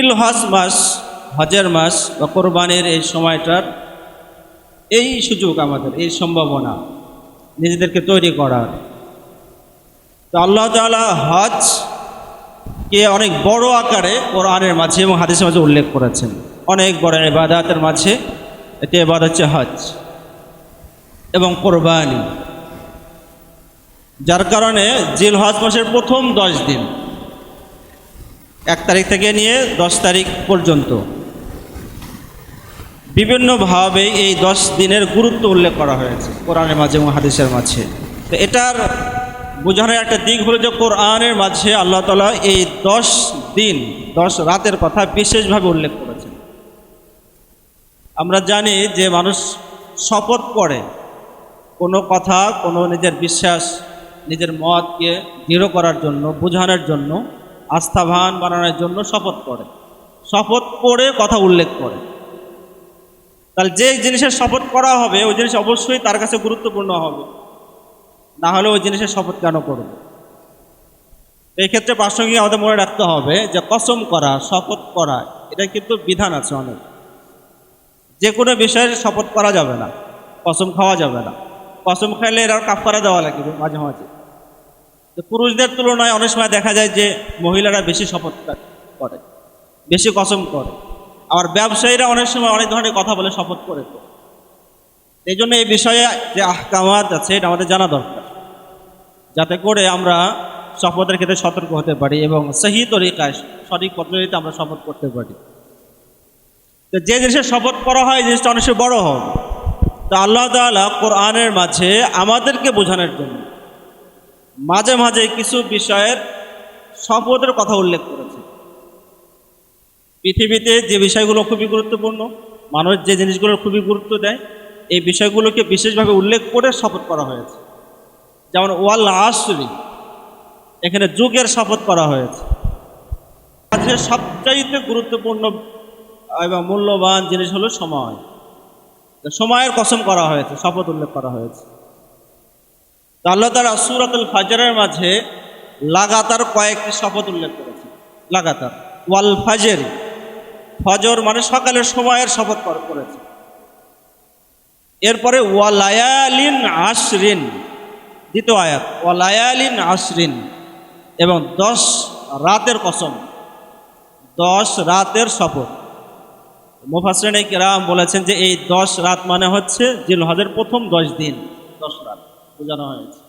তিল হজ মাস, হজের মাস বা কোরবানির এই সময়টার এই সুযোগ আমাদের, এই সম্ভাবনা নিজেদেরকে তৈরি করার। তো আল্লাহ তাআলা হজ কে অনেক বড় আকারে কোরআনের মাঝে এবং হাদিসের মাঝে উল্লেখ করেছেন। অনেক বড় এবাদাতের মাঝে এতে এবাদ হচ্ছে হজ এবং কোরবানি। যার কারণে জিল হজ মাসের প্রথম দশ দিন এক তারিখ থেকে নিয়ে দশ তারিখ পর্যন্ত। বিভিন্নভাবে এই দশ দিনের গুরুত্ব উল্লেখ করা হয়েছে, কোরআনের মাঝে এবং হাদিসের মাঝে। তো এটার বোঝানোর একটা দিক হলো যে কোরআনের মাঝে আল্লাহ তালা এই দশ দিন, দশ রাতের কথা বিশেষভাবে উল্লেখ করেছেন। আমরা জানি যে মানুষ শপথ করে কোনো কথা, কোনো নিজের বিশ্বাস, নিজের মতকে দৃঢ় করার জন্য, বোঝানোর জন্য। আস্থাভান বানানোর জন্য শপথ করে শপথ করে কথা উল্লেখ করে। তাহলে যে জিনিসের শপথ করা হবে, ওই জিনিস অবশ্যই তার কাছে গুরুত্বপূর্ণ হবে। না হলে ওই জিনিসের শপথ কেন করবে এই ক্ষেত্রে প্রাসঙ্গিক আমাদের মনে রাখতে হবে যে কসম করা, শপথ করা, এটা কিন্তু বিধান আছে অনেক। যে কোনো বিষয়ের শপথ করা যাবে না, কসম খাওয়া যাবে না। কসম খাইলে এরা কাফারা দেওয়া লাগবে মাঝে মাঝে। পুরুষদের তুলনায় অনেক সময় দেখা যায় যে মহিলারা বেশি শপথ করে, বেশি কসম করে। আবার ব্যবসায়ীরা অনেক সময় অনেক ধরনের কথা বলে শপথ করে এই জন্য এই বিষয়ে যে আহকামাত আছে, এটা আমাদের জানা দরকার। যাতে করে আমরা শপথের ক্ষেত্রে সতর্ক হতে পারি এবং সহি তরিকায়, সঠিক পদ্ধতিতে আমরা শপথ করতে পারি। তো যে জিনিসের শপথ করা হয় জিনিসটা অনেক বড় হবে তো আল্লাহ তাআলা কোরআনের মাঝে আমাদেরকে বোঝানোর জন্য মাঝে মাঝে কিছু বিষয়ের শপথের কথা উল্লেখ করেছে। পৃথিবীতে যে বিষয়গুলো খুবই গুরুত্বপূর্ণ, মানুষ যে জিনিসগুলোর খুবই গুরুত্ব দেয়, এই বিষয়গুলোকে বিশেষভাবে উল্লেখ করে শপথ করা হয়েছে। যেমন, ওয়াল আসরি এখানে যুগের শপথ করা হয়েছে। আজকে সবচাইতে গুরুত্বপূর্ণ এবং মূল্যবান জিনিস হলো সময়। সময়ের কসম করা হয়েছে, শপথ উল্লেখ করা হয়েছে। আল্লাহ তালা সুরাতুল ফাজরের মাঝে লাগাতার কয়েকটি শপথ উল্লেখ করেছে লাগাতার। ওয়াল ফাজের। ফজর মানে সকালের সময়ের শপথ কর- করেছে। এরপরে ওয়ালায়ালিন আশরিন। দ্বিতীয় আয়াত। ওয়ালায়ালিন আশরিন। এবং দশ রাতের কসম। দশ রাতের শপথ। মুফাসরিন কেরাম বলেছেন যে এই দশ রাত মানে হচ্ছে জিল হজের প্রথম দশ দিন। দশ রাত। বোঝানো হয়েছে।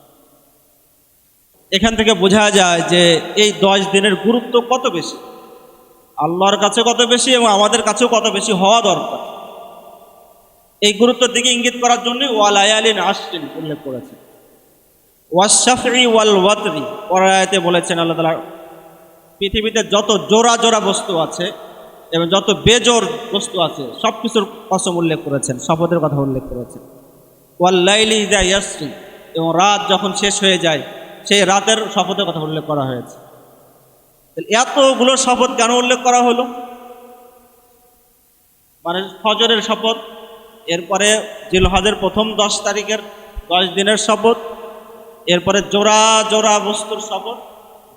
এখান থেকে বোঝা যায় যে এই দশ দিনের গুরুত্ব কত বেশি? আল্লাহর কাছে কত বেশি এবং আমাদের কাছেও কত বেশি হওয়া দরকার? এই গুরুত্বের দিকে ইঙ্গিত করার জন্য ওয়াল আয়ালিন আসরিন উল্লেখ করেছেন ওয়াশাফি ওয়াল ওয়াতরি পরায়াতে বলেছেন আল্লাহ তালা পৃথিবীতে যত জোড়া জোড়া বস্তু আছে এবং যত বেজোর বস্তু আছে সব কিছুর কসম উল্লেখ করেছেন, শপথের কথা উল্লেখ করেছেন। ওয়াল লাইলি ইদা ইয়াসরি এবং রাত যখন শেষ হয়ে যায়, সেই রাতের শপথের কথা উল্লেখ করা হয়েছে। এতগুলো শপথ কেন উল্লেখ করা হলো? মানে ফজরের শপথ, এরপরে জিলহজের প্রথম দশ তারিখের দশ দিনের শপথ, এরপরে জোড়া জোড়া বস্তুর শপথ,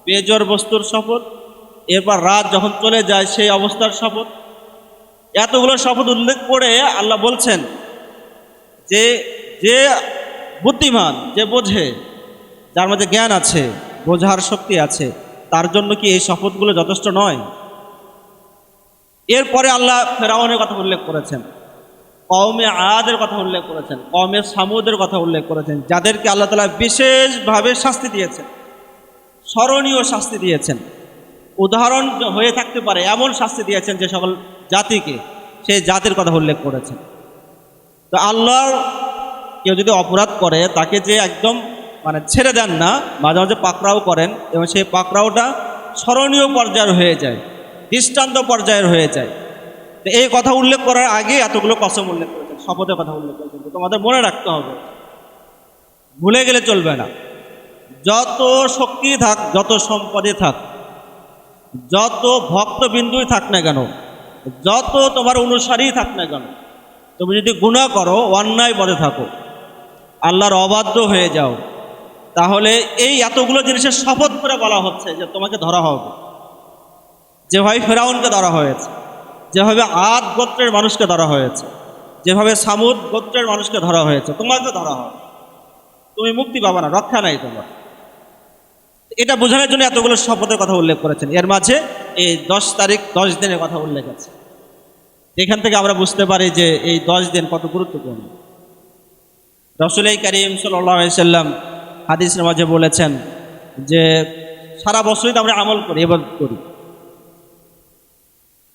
বেজোর বস্তুর শপথ, এরপর রাত যখন চলে যায় সেই অবস্থার শপথ। এতগুলো শপথ উল্লেখ করে আল্লাহ বলছেন যে যে বুদ্ধিমান, যে বোঝে, যার মধ্যে জ্ঞান আছে, বোঝার শক্তি আছে, তার জন্য কি এই শপথগুলো যথেষ্ট নয়? এরপরে আল্লাহ ফেরাউনের কথা উল্লেখ করেছেন, কওমে আয়াদের কথা উল্লেখ করেছেন, কওমে সামুদের কথা উল্লেখ করেছেন, যাদেরকে আল্লাহ তালা বিশেষভাবে শাস্তি দিয়েছেন, স্মরণীয় শাস্তি দিয়েছেন, উদাহরণ হয়ে থাকতে পারে এমন শাস্তি দিয়েছেন যে সকল জাতিকে সেই জাতির কথা উল্লেখ করেছেন। তো আল্লাহর কেউ যদি অপরাধ করে, তাকে যে একদম মানে ছেড়ে দেন না, মাঝে মাঝে পাকড়াও করেন এবং সেই পাকড়াওটা স্মরণীয় পর্যায়ের হয়ে যায়, দৃষ্টান্ত পর্যায়ের হয়ে যায়। তো এই কথা উল্লেখ করার আগে এতগুলো কসম উল্লেখ করেছেন, শপথের কথা উল্লেখ করেছেন। তোমাদের মনে রাখতে হবে, ভুলে গেলে চলবে না। যত শক্তি থাক, যত সম্পদে থাক, যত ভক্তবিন্দুই থাক না কেন, যত তোমার অনুসারী থাক না কেন, তুমি যদি গুণা করো অন্যায় পদে থাকো। আল্লাহর অবাধ্য হয়ে যাও। তাহলে এই এতগুলো জিনিসের শপথ করে বলা হচ্ছে যে তোমাকে ধরা হবে। যেভাবে ফেরাউনকে ধরা হয়েছে, যেভাবে আদ গোত্রের মানুষকে ধরা হয়েছে, যেভাবে সামুদ গোত্রের মানুষকে ধরা হয়েছে, তোমাকে ধরা হবে। তুমি মুক্তি পাবে না, রক্ষা নাই তোমার। এটা বোঝানোর জন্য এতগুলো শপথের কথা উল্লেখ করেছেন। এর মাঝে এই দশ তারিখ, দশ দিনের কথা উল্লেখ আছে। এখান থেকে আমরা বুঝতে পারি যে এই দশ দিন কত গুরুত্বপূর্ণ। রসুল করিম সাল্লাম হাদিসের মাঝে বলেছেন যে সারা বছরই তো আমরা আমল করি এবাদত করি।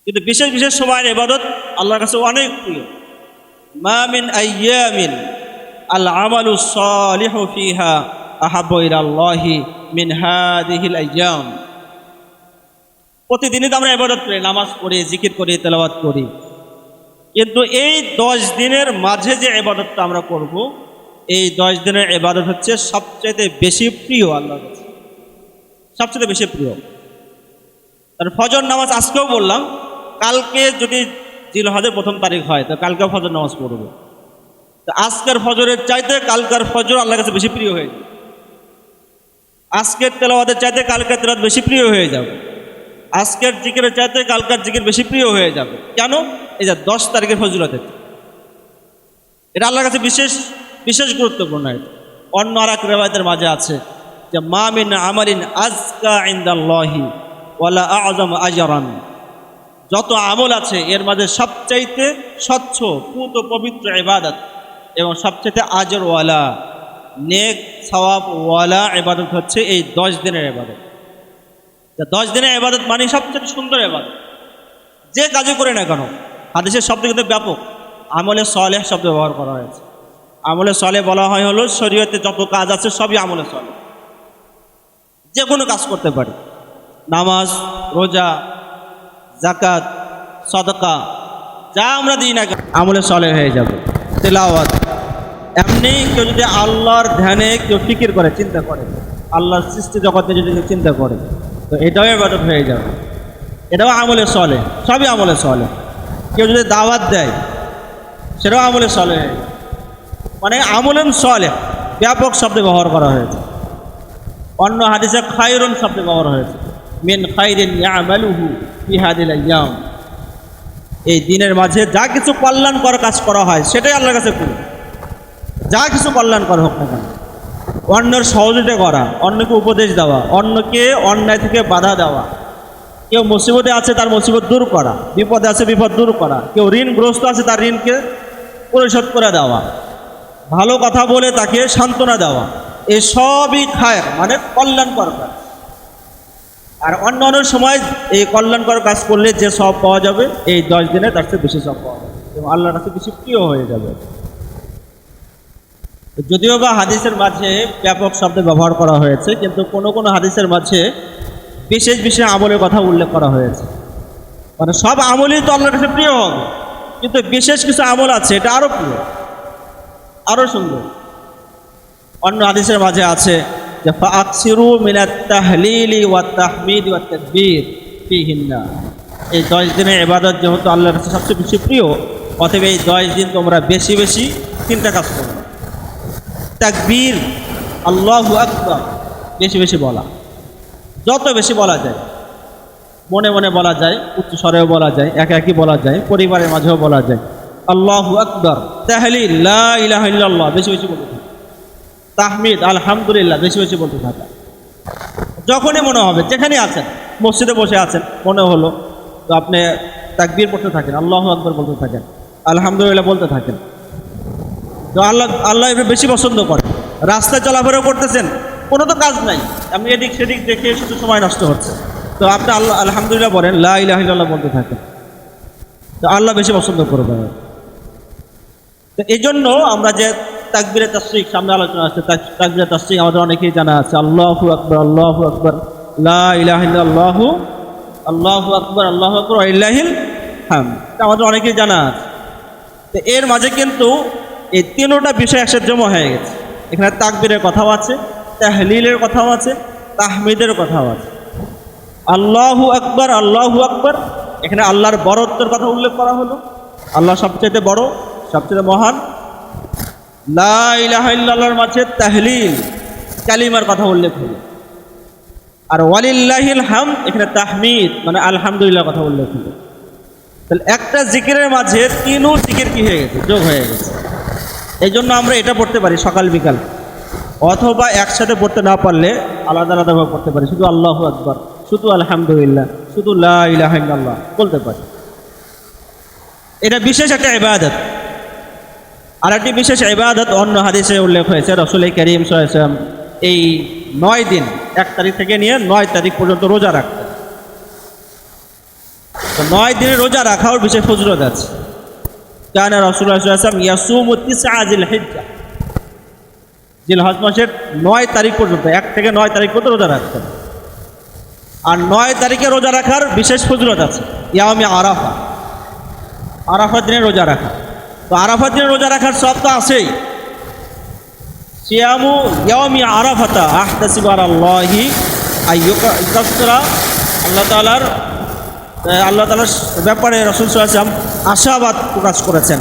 কিন্তু বিশেষ বিশেষ সময়ের এবাদত আল্লাহর কাছে অনেক প্রিয়। মা মিন আইয়ামিন মিন আইয়াম। প্রতিদিনই তো আমরা এবাদত করি, নামাজ পড়ি, জিকির করি, তেলাওয়াত করি। কিন্তু এই দশ দিনের মাঝে যে এবাদতটা আমরা করব এই দশ দিনের এবাদত হচ্ছে সবচেয়ে বেশি প্রিয় আল্লাহর কাছে। সবচেয়ে বেশি প্রিয়। তার ফজর নামাজ আজকেও বললাম, কালকে যদি জিলহজের প্রথম তারিখ হয়, তো কালকেও ফজর নামাজ পড়ব। তো আজকের ফজরের চাইতে কালকার ফজর আল্লাহর কাছে বেশি প্রিয় হয়ে যাবে। আজকের তেলাওয়াতের চাইতে কালকের তেলাওয়াত বেশি প্রিয় হয়ে যাবে। আজকের জিকিরের চাইতে কালকার জিকির বেশি প্রিয় হয়ে যাবে। কেন? এই যে দশ তারিখের ফজলতে এটা আল্লাহর কাছে বিশেষ বিশেষ গুরুত্বপূর্ণ অন্য আর এক রেবায়তের মাঝে আছে যে মামিন আমারিন আজকা ইন্দাল্লাহি ওয়ালা আজম আজরান। যত আমল আছে, এর মাঝে সবচাইতে স্বচ্ছ, পুত পবিত্র ইবাদত এবং সবচাইতে আজরওয়ালা, নেক সওয়াব ওয়ালা ইবাদত হচ্ছে এই দশ দিনের ইবাদত। তা দশ দিনের এবাদত মানে সবচেয়ে সুন্দর এবাদত যে কাজে করে না কেন, হাদিসের শব্দ কিন্তু ব্যাপক। আমলে সলেহ শব্দ ব্যবহার করা হয়েছে। আমলে সলে বলা হয় হলো, শরীয়তে যত কাজ আছে সবই আমলে সলে যে কোনো কাজ করতে পারি। নামাজ, রোজা জাকাত সদকা, যা আমরা দিই না আমলে সলে হয়ে যাবে। তেলাওয়াত। এমনি কেউ যদি আল্লাহর ধ্যানে কেউ ফিকির করে, চিন্তা করে। আল্লাহর সৃষ্টি জগতে যদি চিন্তা করে, তো এটাও এবাদত হয়ে যাবে। এটাও আমলে চলে, সবই আমলে চলে। কেউ যদি দাওয়াত দেয়, সেটাও আমলে চলে। হয়ে। মানে আমলেন সলে ব্যাপক শব্দে ব্যবহার করা হয়েছে। অন্য হাদিসে খায়রুন শব্দে ব্যবহার হয়েছে। মিন খাইরিন ইয়ামালুহু এই দিনের মাঝে যা কিছু কল্যাণকর কাজ করা হয়, সেটাই আল্লাহর কাছে করুন যা কিছু কল্যাণকর হোক না কেন। অন্যের সহযোগিতা করা, অন্যকে উপদেশ দেওয়া, অন্যকে অন্যায় থেকে বাধা দেওয়া। কেউ মুসিবতে আছে, তার মুসিবত দূর করা। বিপদে আছে, বিপদ দূর করা। কেউ ঋণগ্রস্ত আছে, তার ঋণকে পরিশোধ করে দেওয়া। ভালো কথা বলে তাকে সান্ত্বনা দেওয়া। এই সবই খায় মানে কল্যাণকর কাজ। আর অন্য অন্য সময় এই কল্যাণকর কাজ করলে যে সব পাওয়া যাবে, এই দশ দিনে তার চেয়ে বেশি সব পাওয়া যাবে। এবং আল্লাহর কাছে বেশি প্রিয় হয়ে যাবে। যদিও বা হাদিসের মাঝে ব্যাপক শব্দ ব্যবহার করা হয়েছে, কিন্তু কোনো কোনো হাদিসের মাঝে বিশেষ বিশেষ আমলের কথা উল্লেখ করা হয়েছে। মানে সব আমলই তো আল্লাহর কাছে প্রিয় হবে, কিন্তু বিশেষ কিছু আমল আছে, এটা আরও প্রিয়। আরও সুন্দর। অন্য হাদিসের মাঝে আছে যে ফাকসিরু মিনাত তাহলিলি ওয়া তাহমিদ ওয়া তাকবীর ফিহিন্না। এই দশ দিনের ইবাদত যেহেতু আল্লাহর কাছে সবচেয়ে বেশি প্রিয়, অতএব এই দশ দিন তোমরা বেশি বেশি তিনটা কাজ করো। তাকবীর, আল্লাহু আকবার, বেশি বেশি বলা। যত বেশি বলা যায়, মনে মনে বলা যায়, উচ্চ স্বরেও বলা যায়, একা একই বলা যায়, পরিবারের মাঝেও বলা যায়। আল্লাহু আকবর। তাহলিল লা ইলাহা বেশি বেশি বলতে থাকা। তাহমিদ, আলহামদুলিল্লাহ, বেশি বেশি বলতে থাকা। যখনই মনে হবে, যেখানে আছেন, মসজিদে বসে আছেন, মনে হলো তো আপনি তাকবির পড়তে থাকেন, আল্লাহ আকবর বলতে থাকেন, আলহামদুলিল্লাহ বলতে থাকেন। তো আল্লাহ আল্লাহ এবার বেশি পছন্দ করে। রাস্তায় চলাফেরা করতেছেন, কোনো তো কাজ নাই। আপনি এদিক সেদিক দেখে শুধু সময় নষ্ট হচ্ছে। তো আপনি আল্লাহ, আলহামদুলিল্লাহ বলেন, লা ইলাহা বলতে থাকেন। তো আল্লাহ বেশি পছন্দ করবে তো এই জন্য আমরা যে তাকবিরে তাসরিক সামনে আলোচনা আছে তাক- তাকবিরে তাসরিক আমাদের অনেকেই জানা আছে, আল্লাহু আকবর আল্লাহু আকবর ইল্লাল্লাহু, আল্লাহু আকবর, আল্লাহ আকবর ইল্লাহিল হাম আমাদের অনেকেই জানা আছে। তো এর মাঝে কিন্তু এই তিনোটা বিষয় একসাথে জমা হয়ে গেছে। এখানে তাকবীরের কথাও আছে, তাহলিলের কথাও আছে, তাহমিদের কথাও আছে। আল্লাহু আকবর আল্লাহু আকবর, এখানে আল্লাহর বড়ত্বের কথা উল্লেখ করা হলো। আল্লাহ সবচেয়ে বড় সবচেয়ে মহান? লা ইলাহা মাঝে তাহলিল, কালিমার কথা উল্লেখ হলো। আর ওয়ালিল্লাহিল হাম এখানে তাহমিদ মানে আলহামদুলিল্লাহ কথা উল্লেখ হলো। তাহলে একটা জিকিরের মাঝে তিনও জিকির কি হয়ে গেছে? যোগ হয়ে গেছে। এই জন্য আমরা এটা পড়তে পারি সকাল, বিকাল। অথবা একসাথে পড়তে না পারলে আলাদা আলাদাভাবে পড়তে পারি। শুধু আল্লাহ আকবর, শুধু আলহামদুলিল্লাহ, শুধু লা ইলাহা ইল্লাল্লাহ বলতে পারি। এটা বিশেষ একটা ইবাদত। আর একটি বিশেষ ইবাদত অন্য হাদিসে উল্লেখ হয়েছে, রসুল করিম সাল্লাম এই নয় দিন, এক তারিখ থেকে নিয়ে নয় তারিখ পর্যন্ত রোজা রাখতেন। নয় দিনে রোজা রাখাও বিশেষ ফজরত আছে। কেন আজিল হিজ্জা জিল হজ মাসের নয় তারিখ পর্যন্ত, এক থেকে নয় তারিখ পর্যন্ত রোজা রাখতেন। আর নয় তারিখে রোজা রাখার বিশেষ ফজরত আছে ইয়ামি আরাফা। আরাফার দিনে রোজা রাখা। তো আরাফার দিনে রোজা রাখার সব তো আছেই। সিয়ামু ইয়ামি আরাফাতা আহতাসিবার আল্লাহি আইয়ুকা আল্লাহ তালার আল্লাহ তালার ব্যাপারে রসুল সাল্লাম আশাবাদ প্রকাশ করেছেন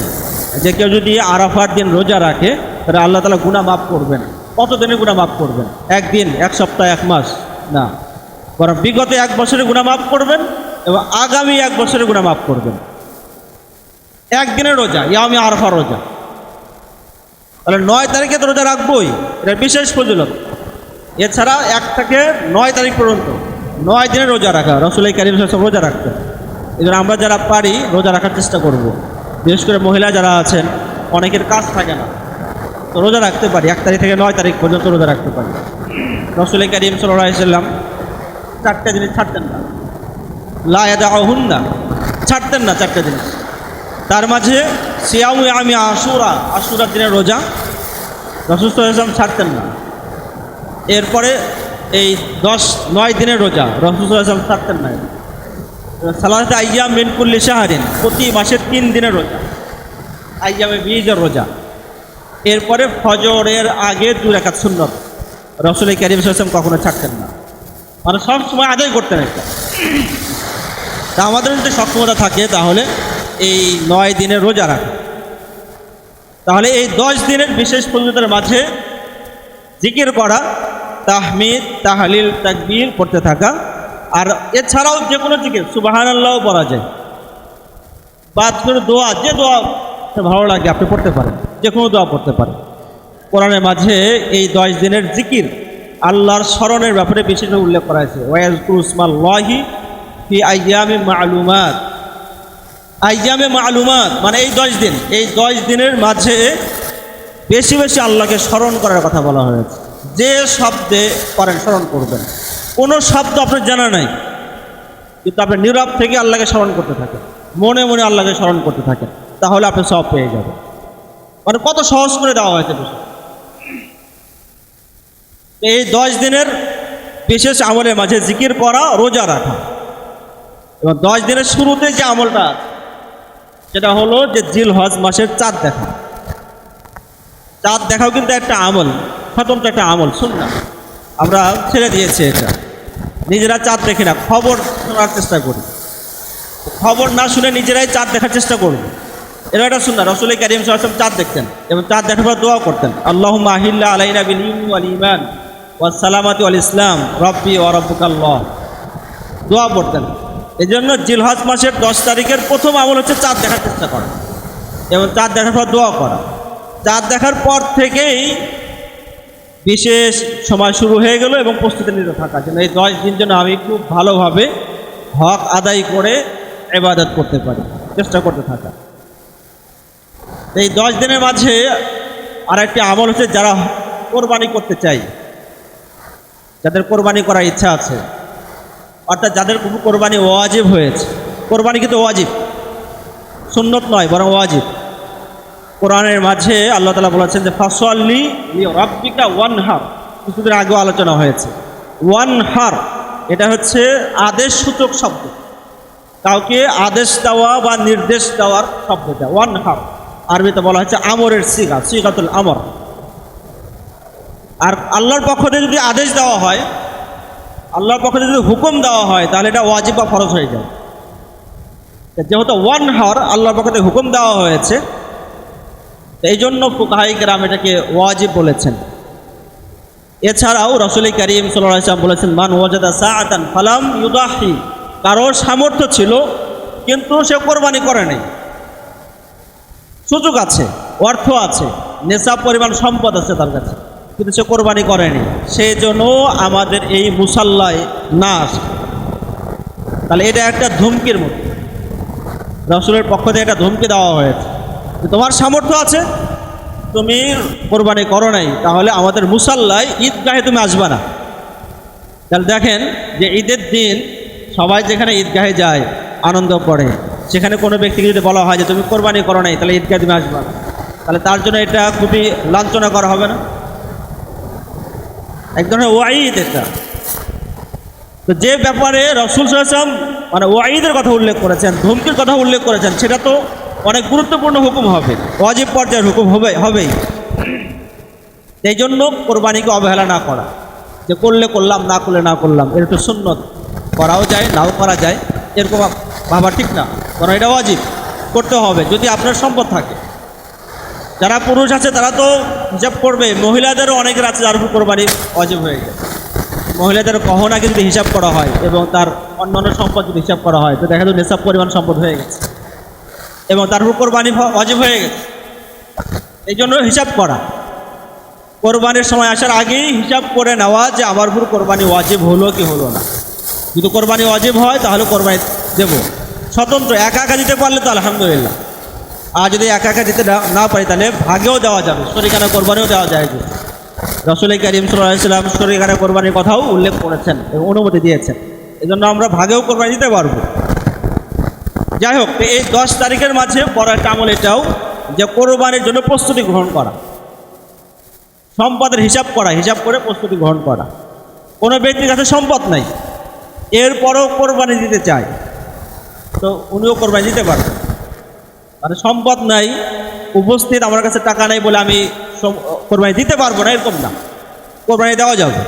যে কেউ যদি আরাফার দিন রোজা রাখে, তাহলে আল্লাহ তালা গুণা মাফ করবেন। কত দিনে গুণা মাফ করবেন? একদিন, এক সপ্তাহ, এক মাস? না। বরং বিগত এক বছরে গুণা মাফ করবেন এবং আগামী এক বছরে গুণা মাফ করবেন। একদিনের রোজা ইয়ামি আরফা রোজা। তাহলে নয় তারিখে তো রোজা রাখবোই, এটা বিশেষ ফজিলত। এছাড়া এক থেকে নয় তারিখ পর্যন্ত, নয় দিনের রোজা রাখা রসুলাই কারিম সব রোজা রাখতে জন্য আমরা যারা পারি, রোজা রাখার চেষ্টা করব। বিশেষ করে মহিলা যারা আছেন, অনেকের কাজ থাকে না। তো রোজা রাখতে পারি, এক তারিখ থেকে নয় তারিখ পর্যন্ত রোজা রাখতে পারি। রসুলাই কারিম সাল্লাম চারটে জিনিস ছাড়তেন না। লায়াদা হুন না ছাড়তেন না চারটে জিনিস। তার মাঝে সিয়ামু আমি আশুরা আশুরার দিনের রোজা। রসুলাম ছাড়তেন না। এরপরে এই দশ, নয় দিনের রোজা রসুলাম ছাড়তেন না। সালাতে আইয়াম মিনকুল্লি শাহরিন, প্রতি মাসের তিন দিনের রোজা। আইয়ামে বীজের রোজা। এরপরে ফজরের আগে দুই রেখাত সুন্নত। রসুল করিম সাল্লাম কখনো ছাড়তেন না। মানে সব সময় আদায় করতেন একটা। তা আমাদের যদি সক্ষমতা থাকে তাহলে এই নয় দিনের রোজা রাখা। তাহলে এই দশ দিনের বিশেষ পদ্ধতির মাঝে জিকির করা, তাহমিদ, তাহলিল, তাকবীর করতে থাকা, আর এছাড়াও যে কোনো জিকির সুবাহান আল্লাহও পড়া যায়। বাদ করে দোয়া, যে দোয়া ভালো লাগে, আপনি পড়তে পারেন, যে কোনো দোয়া পড়তে পারেন। কোরআনের মাঝে এই দশ দিনের জিকির আল্লাহর স্মরণের ব্যাপারে বিশেষ উল্লেখ করা হয়েছে। ওয়াজকুর উসমাল লাহি ফি আইয়ামে মালুমাত। আইয়ামে মালুমাত মানে এই দশ দিন, এই দশ দিনের মাঝে বেশি বেশি আল্লাহকে স্মরণ করার কথা বলা হয়েছে। যে শব্দে করেন, স্মরণ করবেন। কোনো শব্দ আপনার জানা নাই, কিন্তু আপনি নীরব থেকে আল্লাহকে স্মরণ করতে থাকেন। মনে মনে আল্লাহকে স্মরণ করতে থাকেন, তাহলে আপনি সব পেয়ে যাবেন। মানে কত সহজ করে দেওয়া হয়েছে এই দশ দিনের বিশেষ আমলের মাঝে জিকির করা, রোজা রাখা। এবং দশ দিনের শুরুতে যে আমলটা সেটা হলো যে জিল হজ মাসের চাঁদ দেখা। চাঁদ দেখাও কিন্তু একটা আমল স্বতন্ত্র একটা আমল, শুন না। আমরা ছেড়ে দিয়েছি এটা। নিজেরা চাঁদ দেখি না, খবর শোনার চেষ্টা করি। খবর না শুনে নিজেরাই চাঁদ দেখার চেষ্টা করব এরা এটা শুন না রসুল করিম সাল্লাম চাঁদ দেখতেন এবং চাঁদ দেখার পর দোয়া করতেন আল্লাহ মাহিল্লা আলাইনা বিল আল ইমান ওয়া সালামাতি আল ইসলাম, রব্বি ও রব্বুকাল্লাহ। দোয়া পড়তেন। এই জন্য জিলহজ মাসের দশ তারিখের প্রথম আমল হচ্ছে চাঁদ দেখার চেষ্টা করা। এবং চাঁদ দেখার পর দোয়া করা। চাঁদ দেখার পর থেকেই বিশেষ সময় শুরু হয়ে গেল এবং প্রস্তুতি নিতে থাকা। জন্য এই দশ দিন জন্য আমি খুব ভালোভাবে হক আদায় করে এবাদত করতে পারি, চেষ্টা করতে থাকা। এই দশ দিনের মাঝে আর একটি আমল হচ্ছে যারা কোরবানি করতে চাই, যাদের কোরবানি করার ইচ্ছা আছে। অর্থাৎ যাদের কোরবানি ওয়াজিব হয়েছে। কোরবানি কিন্তু ওয়াজিব। সুন্নত নয়, বরং ওয়াজিব। কোরআনের মাঝে আল্লাহ তালা বলেছেন যে ফাসল্লি রব্বিকা ওয়ান হার কিছুদিন আগেও আলোচনা হয়েছে। ওয়ান হার এটা হচ্ছে আদেশ সূচক শব্দ। কাউকে আদেশ দেওয়া বা নির্দেশ দেওয়ার শব্দটা ওয়ান হার আরবিতে বলা হচ্ছে আমরের সিগা, সিগাতুল আমর। আর আল্লাহর পক্ষ থেকে যদি আদেশ দেওয়া হয় আল্লাহর পক্ষে যদি হুকুম দেওয়া হয়, তাহলে এটা ওয়াজিব বা ফরজ হয়ে যায়। যেহেতু ওয়ান হার আল্লাহর পক্ষ হুকুম দেওয়া হয়েছে এই জন্য ফুকাহাই গ্রাম এটাকে ওয়াজিব বলেছেন। এছাড়াও রসুল করিম সাল্লাম বলেছেন, মান ওয়াজাদা সাআতান ফালাম ইউদাহি কারোর সামর্থ্য ছিল, কিন্তু সে কোরবানি করে নাই। সুযোগ আছে, অর্থ আছে নেশা পরিমাণ সম্পদ আছে তার কাছে। কিন্তু সে কোরবানি করেনি। সেই জন্য আমাদের এই মুসাল্লায় না আসে তাহলে এটা একটা ধুমকির মতো রসুলের পক্ষ থেকে একটা ধুমকি দেওয়া হয়েছে। তোমার সামর্থ্য আছে, তুমি কোরবানি করো নাই, তাহলে আমাদের মুসাল্লায় ঈদগাহে তুমি আসবে না। তাহলে দেখেন যে ঈদের দিন সবাই যেখানে ঈদগাহে যায়, আনন্দ করে, সেখানে কোনো ব্যক্তিকে যদি বলা হয় যে তুমি কোরবানি করো নাই, তাহলে ঈদগাহে তুমি আসবে না। তাহলে তার জন্য এটা খুবই লাঞ্ছনা করা হবে না? এক ধরনের ওয়াইদ এটা। তো যে ব্যাপারে রসুল সাল্লাম মানে ওয়াইদের কথা উল্লেখ করেছেন, ধমকির কথা উল্লেখ করেছেন, সেটা তো অনেক গুরুত্বপূর্ণ হুকুম হবে অজীব পর্যায়ের হুকুম হবে, হবেই। এই জন্য কোরবানিকে অবহেলা না করা, যে করলে করলাম, না করলে না করলাম এর একটু সুন্নত। করাও যায়, নাও করা যায়, এরকম ভাবা ঠিক না কারণ এটা অজীব করতে হবে, যদি আপনার সম্পদ থাকে। যারা পুরুষ আছে তারা তো হিসাব করবে। মহিলাদেরও অনেকের আছে যার উপর কোরবানি অজীব হয়ে গেছে। মহিলাদের গহনা কিন্তু হিসাব করা হয় এবং তার অন্যান্য সম্পদ যদি হিসাব করা হয়। তো দেখা যায় নেশাব পরিমাণ সম্পদ হয়ে গেছে। এবং তার উপর কোরবানি অজীব হয়ে গেছে। এই জন্য হিসাব করা। কোরবানির সময় আসার আগেই হিসাব করে নেওয়া যে আমার উপর কোরবানি ওয়াজিব হলো কি হলো না। যদি কোরবানি ওয়াজিব হয় তাহলে কোরবানি দেব। স্বতন্ত্র, একা একা দিতে পারলে তো আলহামদুলিল্লাহ। আর যদি একা একা দিতে না- পারি, তাহলে ভাগেও দেওয়া যাবে শরীকানা কোরবানিও দেওয়া যায় যে। রসুল করিম সাল্লাম শরীকানা কোরবানির কথাও উল্লেখ করেছেন এবং অনুমতি দিয়েছেন। এই জন্য আমরা ভাগেও কোরবানি দিতে পারব। যাই হোক, এই দশ তারিখের মাঝে বড় একটা এটাও যে কোরবানির জন্য প্রস্তুতি গ্রহণ করা। সম্পদের হিসাব করা, হিসাব করে প্রস্তুতি গ্রহণ করা। কোনো ব্যক্তির কাছে সম্পদ নাই, এরপরও কোরবানি দিতে চায়, তো উনিও কোরবানি দিতে পারবেন। মানে সম্পদ নাই, উপস্থিত আমার কাছে টাকা নাই বলে আমি কোরবানি দিতে পারব না, এরকম না। কোরবানি দেওয়া যাবে।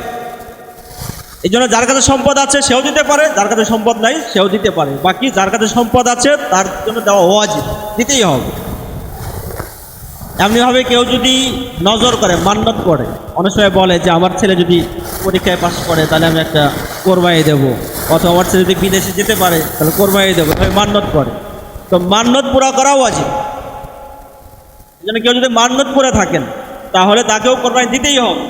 এই জন্য যার কাছে সম্পদ আছে সেও দিতে পারে, যার কাছে সম্পদ নাই সেও দিতে পারে। বাকি যার কাছে সম্পদ আছে তার জন্য দেওয়া ওয়াজিব, দিতেই হবে। এমনিভাবে কেউ যদি নজর করে, মান্নত করে, অনেক সময় বলে যে আমার ছেলে যদি পরীক্ষায় পাস করে, তাহলে আমি একটা কোরবানি দেবো। অথবা আমার ছেলে যদি বিদেশে যেতে পারে, তাহলে কোরবানি দেবো তবে মান্নত করে। তো মান্নত পুরা করাও আছে। জন্য কেউ যদি মান্নত করে থাকেন, তাহলে তাকেও কোরবানি দিতেই হবে।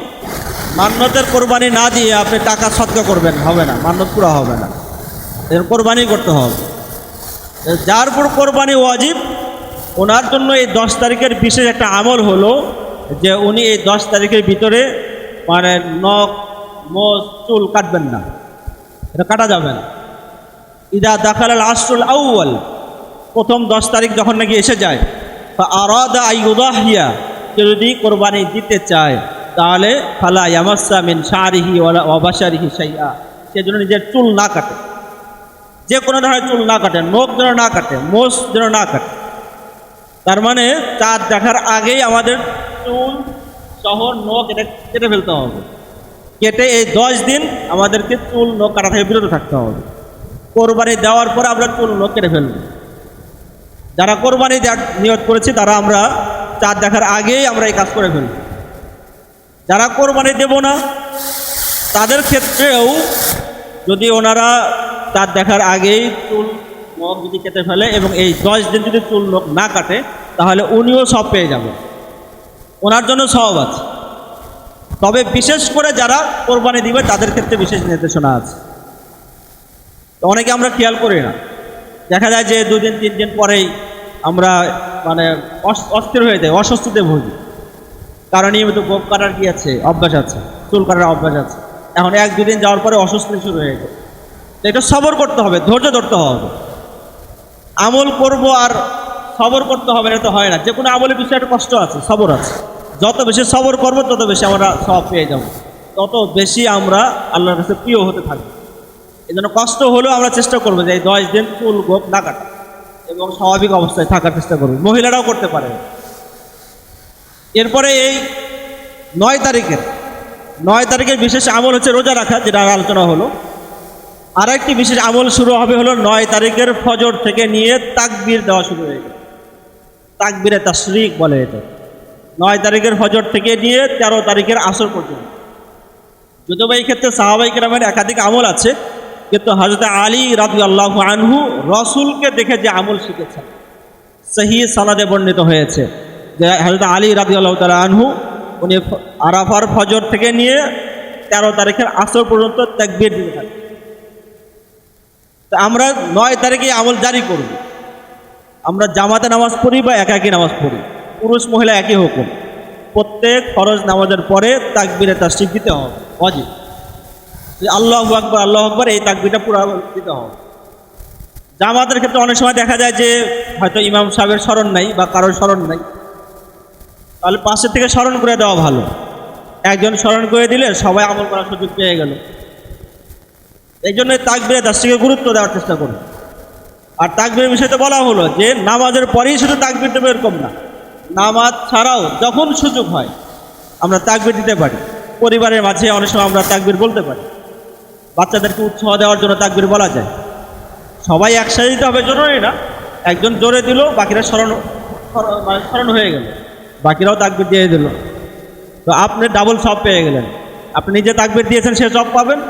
মান্নতের কোরবানি না দিয়ে আপনি টাকা সৎকা করবেন, হবে না মান্নত পুরা হবে না। এর কোরবানি করতে হবে। যার উপর কোরবানি ওয়াজিব, ওনার জন্য এই দশ তারিখের বিশেষ একটা আমল হলো যে উনি এই দশ তারিখের ভিতরে মানে নখ মোজ চুল কাটবেন না। এটা কাটা যাবে না। ইদা দাখাল আল আশরুল আউ্য়াল। প্রথম দশ তারিখ যখন নাকি এসে যায় তা আরাদা আইউদাহিয়া কেউ যদি কোরবানি দিতে চায়, তাহলে ফালা ইয়ামাসা মিন শাহরিহি ওয়ালা ওয়াবাসারিহি সাইয়া সে জন্য নিজের চুল না কাটে। যে কোনো ধরনের চুল না কাটে, নখ যেন না কাটে, মোষ যেন না কাটে। তার মানে চাঁদ দেখার আগেই আমাদের চুল সহ নখ এটা কেটে ফেলতে হবে। কেটে এই দশ দিন আমাদেরকে চুল নখ কাটা থেকে বিরত থাকতে হবে। কোরবানি দেওয়ার পরে আমরা চুল নখ কেটে ফেলব। যারা কোরবানি নিয়ত করেছি, তারা আমরা চাঁদ দেখার আগেই আমরা এই কাজ করে ফেলব যারা কোরবানি দেব না, তাদের ক্ষেত্রেও যদি ওনারা চাঁদ দেখার আগেই চুল নখ যদি কেটে ফেলে এবং এই দশ দিন যদি চুল নখ না কাটে, তাহলে উনিও সব পেয়ে যাবে ওনার জন্য সব আছে। তবে বিশেষ করে যারা কোরবানি দিবে, তাদের ক্ষেত্রে বিশেষ নির্দেশনা আছে। অনেকে আমরা খেয়াল করি না। দেখা যায় যে দুদিন তিন দিন পরেই আমরা মানে অস- অস্থির হয়ে যাই, অস্বস্তিতে ভুগি। কারণ নিয়মিত গোপ কাটার কি আছে? অভ্যাস আছে, চুল কাটার অভ্যাস আছে। এখন এক, দুদিন যাওয়ার পরে অস্বস্তি শুরু হয়ে যায়। এটা সবর করতে হবে, ধৈর্য ধরতে হবে। আমল করব আর সবর করতে হবে, এটা তো হয় না। যে কোনো আমলের বিষয়ে একটা কষ্ট আছে, সবর আছে। যত বেশি সবর করব, তত বেশি আমরা সব পেয়ে যাব। তত বেশি আমরা আল্লাহর কাছে প্রিয় হতে থাকব। এই জন্য কষ্ট হলেও আমরা চেষ্টা করব যে এই দশ দিন চুল গোপ না কাটা এবং স্বাভাবিক অবস্থায় থাকার চেষ্টা করব। মহিলারাও করতে পারে। এরপরে এই নয় তারিখের নয় তারিখের বিশেষ আমল হচ্ছে রোজা রাখা, যেটা আলোচনা হলো। আর একটি বিশেষ আমল শুরু হবে হলো নয় তারিখের ফজর থেকে নিয়ে তাকবির দেওয়া শুরু হয়ে গেল। তাকবীরে তাশরিক বলে এটা। নয় তারিখের ফজর থেকে নিয়ে তেরো তারিখের আসর পর্যন্ত। যদিও এই ক্ষেত্রে সাহাবাই কেরামের একাধিক আমল আছে কিন্তু হজরত আলী রাবি আল্লাহ আনহু রসুলকে দেখে যে আমল শিখেছেন। সহি সালাদে বর্ণিত হয়েছে যে হজরত আলী রাবি আল্লাহ তালা আনহু, উনি আরাফার ফজর থেকে নিয়ে তেরো তারিখের আসর পর্যন্ত তাকবীর দিতে তা আমরা নয় তারিখে আমল জারি করব। আমরা জামাতে নামাজ পড়ি বা একাকি নামাজ পড়ি। পুরুষ মহিলা একই হুকুম। প্রত্যেক ফরজ নামাজের পরে তাকবিরে তাসিক দিতে হবে। অজিব। আল্লাহ আকবর আল্লাহ আকবর, এই তাকবিরটা পুরো দিতে হবে। জামাতের ক্ষেত্রে অনেক সময় দেখা যায় যে হয়তো ইমাম সাহেবের স্মরণ নাই বা কারোর স্মরণ নাই। তাহলে পাশের থেকে স্মরণ করে দেওয়া ভালো। একজন স্মরণ করে দিলে সবাই আমল করার সুযোগ পেয়ে গেল। এই জন্য তাকবিরে দাসটিকে গুরুত্ব দেওয়ার চেষ্টা করুন। আর তাকবিরের বিষয়তে বলা হলো যে নামাজের পরেই শুধু তাকবির দেবো এরকম না। নামাজ ছাড়াও যখন সুযোগ হয়, আমরা তাকবির দিতে পারি। পরিবারের মাঝে অনেক সময় আমরা তাকবির বলতে পারি। বাচ্চাদেরকে উৎসাহ দেওয়ার জন্য তাকবির বলা যায়। সবাই একসাথে দিতে হবে জরুরি না? একজন জোরে দিল, বাকিরা স্মরণ মানে স্মরণ হয়ে গেল। বাকিরাও তাকবির দিয়ে দিল। তো আপনি ডাবল সব পেয়ে গেলেন। আপনি নিজে তাকবির দিয়েছেন, সে সব পাবেন।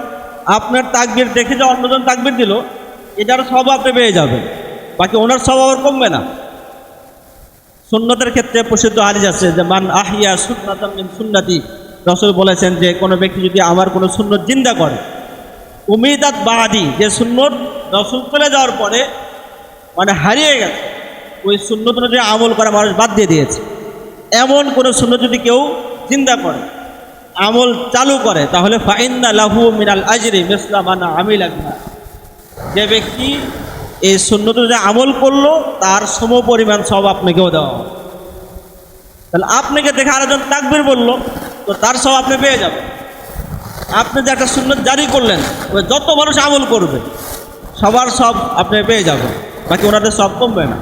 আপনার তাকবির দেখে যে অন্যজন তাকবির দিল, এটার সব আপনি পেয়ে যাবেন। বাকি ওনার সব আবার কমবে না। সুন্নতের ক্ষেত্রে প্রসিদ্ধ হাদিস আছে যে, মান আহিয়া সুন্নাতি। রসুল বলেছেন যে, কোনো ব্যক্তি যদি আমার কোনো সুন্নত জিন্দা করে উমিদাত বাহাদি যে সুন্নত রসুল চলে যাওয়ার পরে মানে হারিয়ে গেছে ওই সুন্নত অনুযায়ী আমল করা মানুষ বাদ দিয়ে দিয়েছে। এমন কোনো সুন্নত যদি কেউ চিন্তা করে, আমল চালু করে, তাহলে ফাইন্না লাহু মিনাল আজরি মিসলামানা আমিল আকনা যে ব্যক্তি এই সুন্নত অনুযায়ী আমল করল, তার সম পরিমাণ সব আপনাকেও দেওয়া হবে। তাহলে আপনাকে দেখে আরেকজন তাকবির বলল, তো তার সব আপনি পেয়ে যাবেন। আপনি যে একটা সুন্নত জারি করলেন যত মানুষ আমল করবে, সবার সব আপনি পেয়ে যাবেন, বাকি ওনাদের সব কমবে না।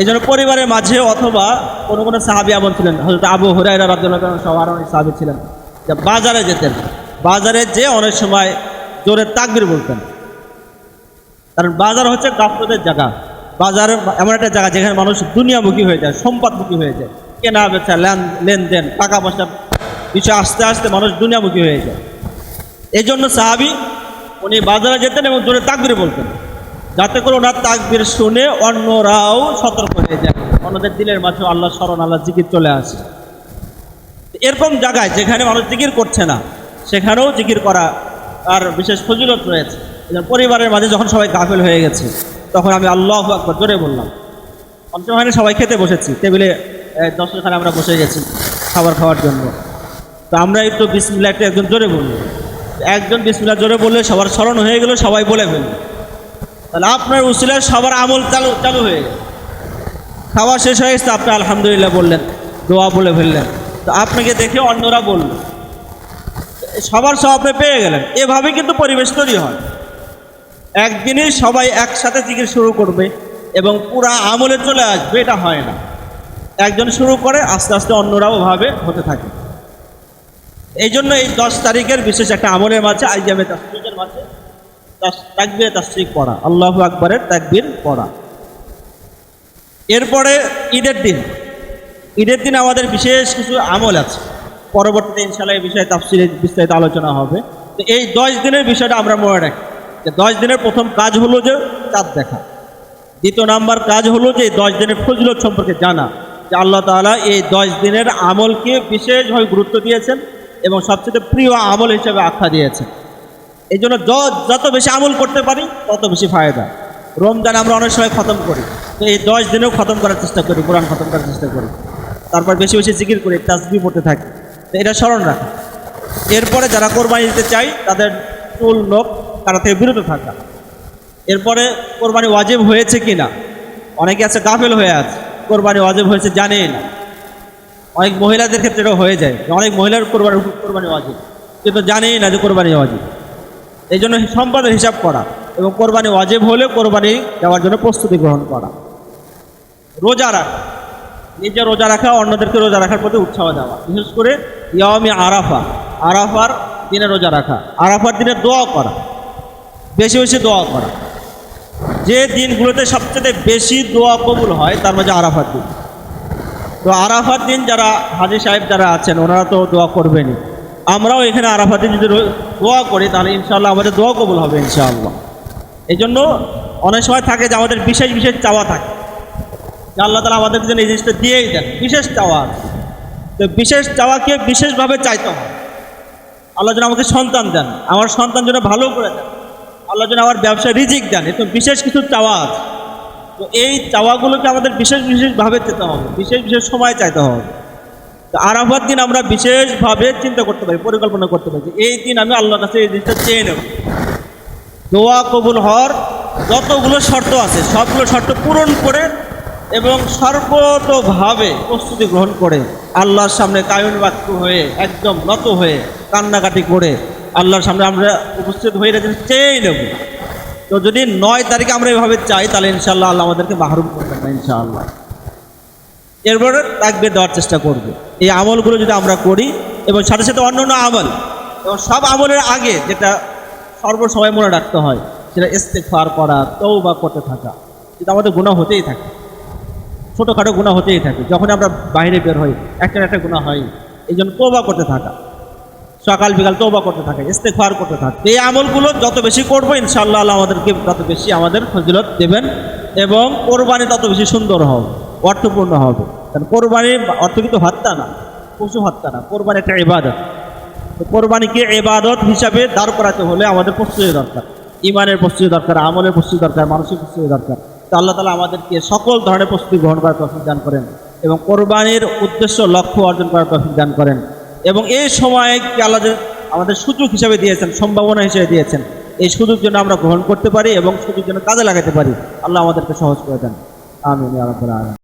এই জন্য পরিবারের মাঝে অথবা কোনো কোনো সাহাবি এমন ছিলেন হয়তো আবু হুরাইরা রাজ্লাহ সবার অনেক সাহাবি ছিলেন, যে বাজারে যেতেন, বাজারে যে অনেক সময় জোরে তাকবির বলতেন। কারণ বাজার হচ্ছে গাফলতের জায়গা। বাজার এমন একটা জায়গা যেখানে মানুষ দুনিয়ামুখী হয়ে যায়, সম্পদমুখী হয়ে যায়। কেনা বেচা লেন, লেনদেন টাকা পয়সা বিষয় আস্তে আস্তে মানুষ দুনিয়ামুখী হয়ে যায়। এই জন্য সাহাবি উনি বাজারে যেতেন এবং জোরে তাকবির বলতেন। যাতে করে ওনার তাকবির শুনে অন্যরাও সতর্ক হয়ে যায়। অন্যদের দিলের মাঝে আল্লাহ স্মরণ, আল্লাহ জিকির চলে আসে। এরকম জায়গায় যেখানে মানুষ জিকির করছে না, সেখানেও জিকির করা আর বিশেষ ফজিলত রয়েছে। পরিবারের মাঝে যখন সবাই গাফেল হয়ে গেছে, তখন আমি আল্লাহ আকবর জোরে বললাম। সময় সবাই খেতে বসেছি। টেবিলে দশখানে আমরা বসে গেছি খাবার খাওয়ার জন্য। তো আমরা একটু বিসমিল্লা একটা একজন জোরে বলল একজন বিসমিল্লা জোরে বললে সবার স্মরণ হয়ে গেল, সবাই বলে ফেলল। তাহলে আপনার উসিলায় সবার আমল চালু চালু হয়ে গেল। খাওয়া শেষ হয়ে গেছে, আপনি আলহামদুলিল্লাহ বললেন, দোয়া বলে ফেললেন। তো আপনাকে দেখে অন্যরা বলল, সবার সব আপনি পেয়ে গেলেন। এভাবে কিন্তু পরিবেশ তৈরি হয়। একদিনই সবাই একসাথে জিকির শুরু করবে এবং পুরা আমলে চলে আসবে, এটা হয় না। একজন শুরু করে, আস্তে আস্তে অন্যরাও ভাবে হতে থাকে। এই জন্য এই দশ তারিখের বিশেষ একটা আমলের মাঝে আইজামে তাসরিকের মাঝে তাকবির তাসরিক পড়া। আল্লাহ আকবরের তাকবির পড়া। এরপরে ঈদের দিন। ঈদের দিন আমাদের বিশেষ কিছু আমল আছে। পরবর্তীতে ইনশাল্লাহ এই বিষয়ে তাফসিরে বিস্তারিত আলোচনা হবে। তো এই দশ দিনের বিষয়টা আমরা মনে রাখি। যে দশ দিনের প্রথম কাজ হলো যে চাঁদ দেখা। দ্বিতীয় নাম্বার কাজ হলো যে এই দশ দিনের ফজলত সম্পর্কে জানা। যে আল্লাহ তাআলা এই দশ দিনের আমলকে বিশেষভাবে গুরুত্ব দিয়েছেন। এবং সবচেয়ে প্রিয় আমল হিসেবে আখ্যা দিয়েছে। এই জন্য যত বেশি আমল করতে পারি, তত বেশি ফায়দা। রমজান আমরা অনেক সময় খতম করি। তো এই দশ দিনেও খতম করার চেষ্টা করি, কোরআন খতম করার চেষ্টা করি। তারপর বেশি বেশি জিকির করি তাসবি পড়তে থাকি। তো এটা স্মরণ রাখা। এরপরে যারা কোরবানি দিতে চাই তাদের চুল লোক তারা থেকে বিরত থাকা। এরপরে কোরবানি ওয়াজেব হয়েছে কি না অনেকে আছে গাফেল হয়ে আছে। কোরবানি ওয়াজিব হয়েছে জানেই না। অনেক মহিলাদের ক্ষেত্রে এটা হয়ে যায়। অনেক মহিলার কোরবানি কোরবানি ওয়াজিব। কিন্তু জানেই না যে কোরবানি ওয়াজিব। এই জন্য সম্পদের হিসাব করা এবং কোরবানি ওয়াজিব হলে কোরবানি দেওয়ার জন্য প্রস্তুতি গ্রহণ করা। রোজা রাখা। নিজে রোজা রাখা, অন্যদেরকে রোজা রাখার প্রতি উৎসাহ দেওয়া। বিশেষ করে ইয়ামি আরাফা। আরাফার দিনে রোজা রাখা। আরাফার দিনে দোয়া করা। বেশি বেশি দোয়া করা। যে দিনগুলোতে সবচেয়ে বেশি দোয়া কবুল হয়, তার মাঝে আরাফার দিন। তো আরাফার দিন যারা হাজি সাহেব যারা আছেন, ওনারা তো দোয়া করবেনই। আমরাও এখানে আরাফাতে যদি দোয়া করি, তাহলে ইনশাল্লাহ আমাদের দোয়া কবুল হবে ইনশাআল্লাহ। এই জন্য অনেক সময় থাকে যে আমাদের বিশেষ বিশেষ চাওয়া থাকে। যে আল্লাহ তালা আমাদের জন্য এই জিনিসটা দিয়েই দেন, বিশেষ চাওয়া আছে। তো বিশেষ চাওয়াকে বিশেষভাবে চাইতে হয় আল্লাহ যেন আমাকে সন্তান দেন, আমার সন্তান যেন ভালো করে দেন, আল্লাহ যেন আমার ব্যবসায় রিজিক দেন এ বিশেষ কিছু চাওয়া আছে। তো এই চাওয়াগুলোকে আমাদের বিশেষ বিশেষভাবে চেতে হবে, বিশেষ বিশেষ সময় চাইতে হবে। তো আরাফার দিন আমরা বিশেষভাবে চিন্তা করতে পারি, পরিকল্পনা করতে পারি এই দিন আমি আল্লাহর কাছে এই জিনিসটা চেয়ে নেব। দোয়া কবুল হওয়ার যতগুলো শর্ত আছে, সবগুলো শর্ত পূরণ করে এবং সর্বতভাবে প্রস্তুতি গ্রহণ করে আল্লাহর সামনে কায়ন বাক্য হয়ে, একদম নত হয়ে কান্নাকাটি করে আল্লাহর সামনে আমরা উপস্থিত হয়ে যেন চেয়েই নেব। তো যদি নয় তারিখে আমরা এভাবে চাই, তাহলে ইনশাল্লাহ আল্লাহ আমাদেরকে মাহরুম করবেন না, ইনশাআল্লাহ। এরপরে তাকবে দেওয়ার চেষ্টা করব। এই আমলগুলো যদি আমরা করি, এবং সাথে সাথে অন্য অন্য আমল, এবং সব আমলের আগে যেটা সর্বসময় মনে রাখতে হয়, সেটা ইস্তেকফার করা তৌ বা করতে থাকা। এটা আমাদের গুণা হতেই থাকে। ছোটোখাটো গুণা হতেই থাকে। যখন আমরা বাইরে বের হই, একটা একটা গুণা হয়। এই জন্য তৌবা করতে থাকা। সকাল বিকাল তৌবা করতে থাকে ইস্তেকফার করতে থাকে। এই আমলগুলো যত বেশি করব, ইনশাআল্লাহ আল্লাহ আমাদেরকে তত বেশি আমাদের ফজিলত দেবেন এবং কোরবানি তত বেশি সুন্দর হবে, অর্থপূর্ণ হবে। কারণ কোরবানি অর্থ কিন্তু হত্যা না, পশু হত্যা না, কোরবানি একটা ইবাদত। তো কোরবানিকে এবাদত হিসাবে দাঁড় করাতে হলে আমাদের প্রস্তুতি দরকার। ইমানের প্রস্তুতি দরকার, আমলের প্রস্তুতি দরকার, মানসিক প্রস্তুতি দরকার। তো আল্লাহ তালা আমাদেরকে সকল ধরনের প্রস্তুতি গ্রহণ করার তফিক দান করেন এবং কোরবানির উদ্দেশ্য, লক্ষ্য অর্জন করার তফিক দান করেন। এবং এই সময়ে আল্লাহ আমাদের সুযোগ হিসাবে দিয়েছেন, সম্ভাবনা হিসেবে দিয়েছেন, এই সুযোগ যেন আমরা গ্রহণ করতে পারি এবং সুযোগ যেন কাজে লাগাতে পারি। আল্লাহ আমাদেরকে সহজ করে দেন। আমি আলামিন।